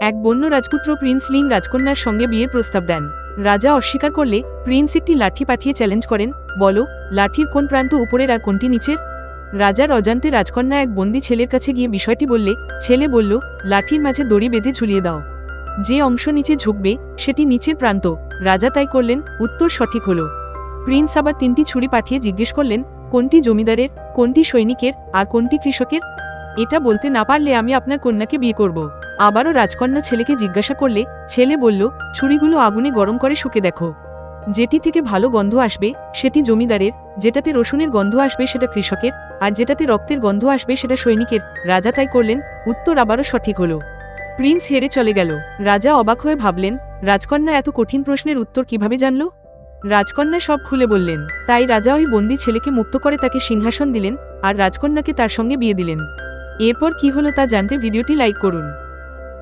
এক বন্য রাজপুত্র প্রিন্স লিং রাজকন্যার সঙ্গে বিয়ের প্রস্তাব দেন। রাজা অস্বীকার করলে প্রিন্স একটি লাঠি পাঠিয়ে চ্যালেঞ্জ করেন, বলো, লাঠির কোন প্রান্ত উপরের আর কোনটি নিচের? রাজার অজান্তে রাজকন্যা এক বন্দি ছেলের কাছে গিয়ে বিষয়টি বললে, ছেলে বলল, লাঠির মাঝে দড়ি বেঁধে ঝুলিয়ে দাও। যে অংশ নিচে ঝুঁকবে, সেটি নিচের প্রান্ত। রাজা তাই করলেন, উত্তর সঠিক হল। প্রিন্স আবার তিনটি ছুরি পাঠিয়ে জিজ্ঞেস করলেন, কোনটি জমিদারের, কোনটি সৈনিকের, আর কোনটি কৃষকের? এটা বলতে না পারলে আমি আপনার কন্যাকে বিয়ে করব। আবারও রাজকন্যা ছেলেকে জিজ্ঞাসা করলে, ছেলে বলল, ছুরিগুলো আগুনে গরম করে শুকে দেখো। যেটি থেকে ভালো গন্ধ আসবে, সেটি জমিদারের, যেটাতে রসুনের গন্ধ আসবে সেটা কৃষকের, আর যেটাতে রক্তের গন্ধ আসবে সেটা সৈনিকের। রাজা তাই করলেন, উত্তর আবারও সঠিক হলো। প্রিন্স হেরে চলে গেল। রাজা অবাক হয়ে ভাবলেন, রাজকন্যা এত কঠিন প্রশ্নের উত্তর কীভাবে জানল? রাজকন্যা সব খুলে বললেন, তাই রাজা ওই বন্দি ছেলেকে মুক্ত করে তাকে সিংহাসন দিলেন, আর রাজকন্যাকে তার সঙ্গে বিয়ে দিলেন। এরপর কি হলো তা জানতে ভিডিওটি লাইক করুন।